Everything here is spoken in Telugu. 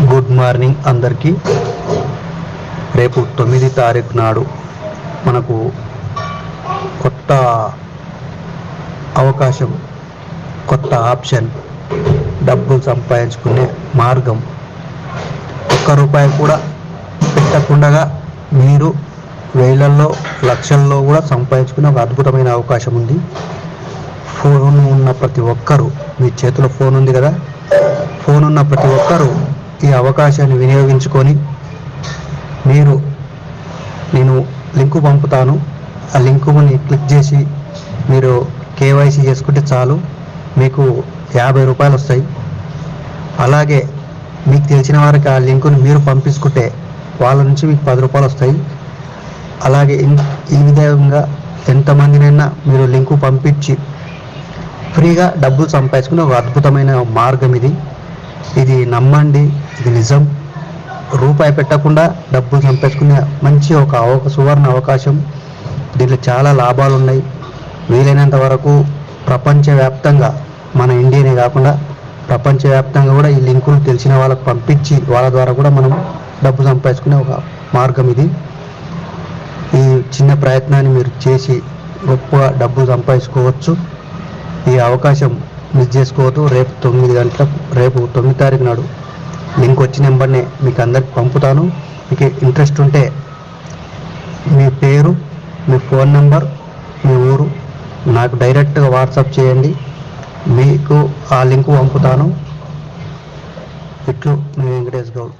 గుడ్ మార్నింగ్ అందరికీ. రేపు తొమ్మిది తారీఖు నాడు మనకు కొత్త అవకాశం కొత్త ఆప్షన్ డబ్బులు సంపాదించుకునే మార్గం. ఒక్క రూపాయి కూడా పెట్టకుండా మీరు వేలల్లో లక్షల్లో కూడా సంపాదించుకునే ఒక అద్భుతమైన అవకాశం ఉంది. ఫోన్ ఉన్న ప్రతి ఒక్కరూ మీ చేతిలో ఫోన్ ఉంది కదా? ఫోన్ ఉన్న ప్రతి ఒక్కరూ ఈ అవకాశాన్ని వినియోగించుకొని మీరు నేను లింకు పంపుతాను. ఆ లింకుని క్లిక్ చేసి మీరు కేవైసీ చేసుకుంటే చాలు. మీకు యాభై రూపాయలు వస్తాయి. అలాగే మీకు తెలిసిన వారికి ఆ లింకుని మీరు పంపించుకుంటే వాళ్ళ నుంచి మీకు పది రూపాయలు వస్తాయి. అలాగే ఈ విధంగా ఎంతమందినైనా మీరు లింకు పంపించి ఫ్రీగా డబ్బులు సంపాదించుకునే ఒక అద్భుతమైన మార్గం ఇది. ఇది నమ్మండి. ఇది నిజం. రూపాయి పెట్టకుండా డబ్బు సంపాదించుకునే మంచి ఒక అవ సువర్ణ అవకాశం. దీంట్లో చాలా లాభాలు ఉన్నాయి వీలైనంత వరకు ప్రపంచవ్యాప్తంగా మన ఇండియానే కాకుండా ప్రపంచవ్యాప్తంగా కూడా ఈ లింకులు తెలిసిన వాళ్ళకు పంపించి వాళ్ళ ద్వారా కూడా మనం డబ్బు సంపాదించుకునే ఒక మార్గం ఇది. ఈ చిన్న ప్రయత్నాన్ని మీరు చేసి గొప్పగా డబ్బు సంపాదించుకోవచ్చు. ఈ అవకాశం మిస్ చేసుకోవద్దు. రేపు తొమ్మిది గంటలకు రేపు తొమ్మిది తారీఖు నాడు లింక్ వచ్చిన నెంబర్ని మీకు అందరికి పంపుతాను. మీకు ఇంట్రెస్ట్ ఉంటే మీ పేరు మీ ఫోన్ నెంబర్ మీ ఊరు నాకు డైరెక్ట్గా వాట్సాప్ చేయండి. మీకు ఆ లింక్ పంపుతాను. ఇట్లు మీ వెంకటేష్ గౌడ్.